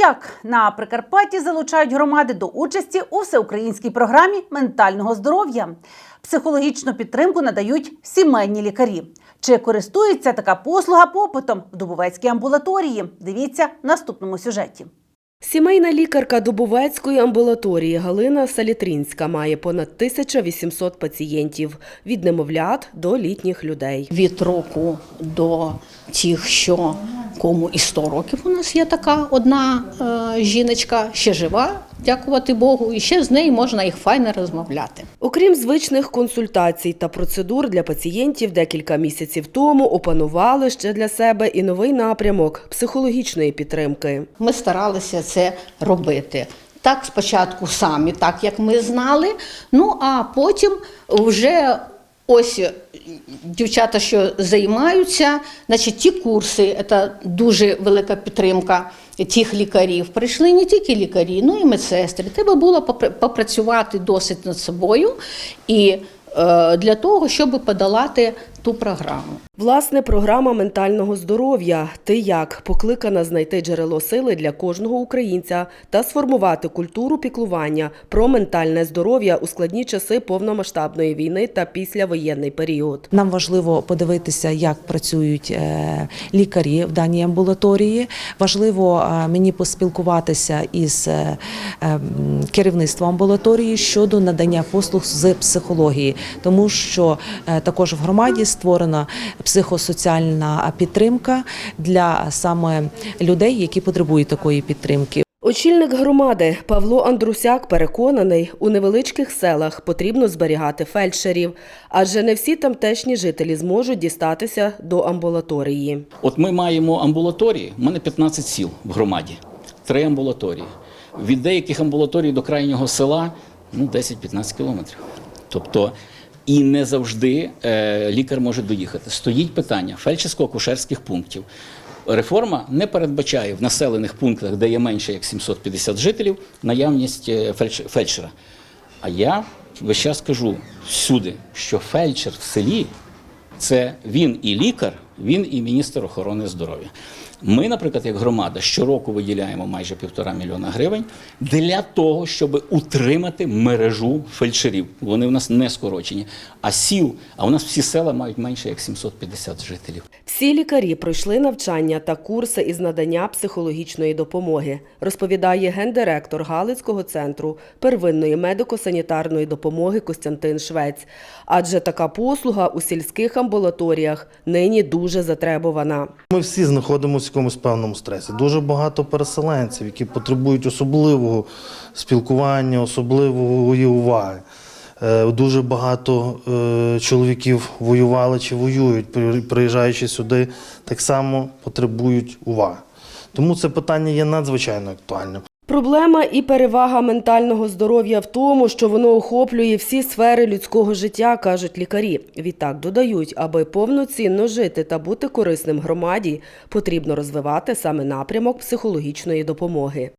як на Прикарпатті залучають громади до участі у всеукраїнській програмі ментального здоров'я. Психологічну підтримку надають сімейні лікарі. Чи користується така послуга попитом в Дубовецькій амбулаторії? Дивіться в наступному сюжеті. Сімейна лікарка Дубовецької амбулаторії Галина Салітрінська має понад 1800 пацієнтів від немовлят до літніх людей. від року до тих, що кому і 100 років у нас є така одна е, жіночка, ще жива, дякувати Богу, і ще з нею можна їх файно розмовляти. Окрім звичних консультацій та процедур для пацієнтів, декілька місяців тому опанували ще для себе і новий напрямок психологічної підтримки. Ми старалися це робити. Так, спочатку самі, так як ми знали. Ну а потім вже ось дівчата, що займаються, значить, ті курси, це дуже велика підтримка тих лікарів. Прийшли не тільки лікарі, ну і медсестри. Треба було попра- попрацювати досить над собою і е, для того, щоб подолати ту програму. Власне, програма ментального здоров'я Ти як покликана знайти джерело сили для кожного українця та сформувати культуру піклування про ментальне здоров'я у складні часи повномасштабної війни та післявоєнний період. Нам важливо подивитися, як працюють е, лікарі в даній амбулаторії. Важливо е, мені поспілкуватися із е, ем, керівництвом амбулаторії щодо надання послуг з психології, тому що також в громаді створена психосоціальна підтримка для саме людей, які потребують такої підтримки. Очільник громади Павло Андрусяк переконаний, у невеличких селах потрібно зберігати фельдшерів, адже не всі тамтешні жителі зможуть дістатися до амбулаторії. От ми маємо амбулаторії. У мене 15 сіл в громаді, три амбулаторії. Від деяких амбулаторій до крайнього села ну, 10-15 кілометрів. Тобто, і не завжди е, лікар може доїхати. Стоїть питання фельдшерсько-акушерських пунктів. Реформа не передбачає в населених пунктах, де є менше як 750 жителів, наявність е, фельдш- фельдшера. А я весь час кажу всюди, що фельдшер в селі це він і лікар, він і міністр охорони здоров'я. Ми, наприклад, як громада, щороку виділяємо майже півтора мільйона гривень для того, щоб утримати мережу фельдшерів. Вони в нас не скорочені. А сіл, а у нас всі села мають менше як 750 жителів. Всі лікарі пройшли навчання та курси із надання психологічної допомоги, розповідає гендиректор Галицького центру первинної медико-санітарної допомоги Костянтин Швець. Адже така послуга у сільських амбулаторіях нині дуже затребувана. Ми всі знаходимося в якомусь певному стресі. Дуже багато переселенців, які потребують особливого спілкування, особливої уваги. Е, Дуже багато е, чоловіків воювали чи воюють, при- приїжджаючи сюди, так само потребують уваги. Тому це питання є надзвичайно актуальним. Проблема і перевага ментального здоров'я в тому, що воно охоплює всі сфери людського життя, кажуть лікарі. Відтак додають, аби повноцінно жити та бути корисним громаді, потрібно розвивати саме напрямок психологічної допомоги.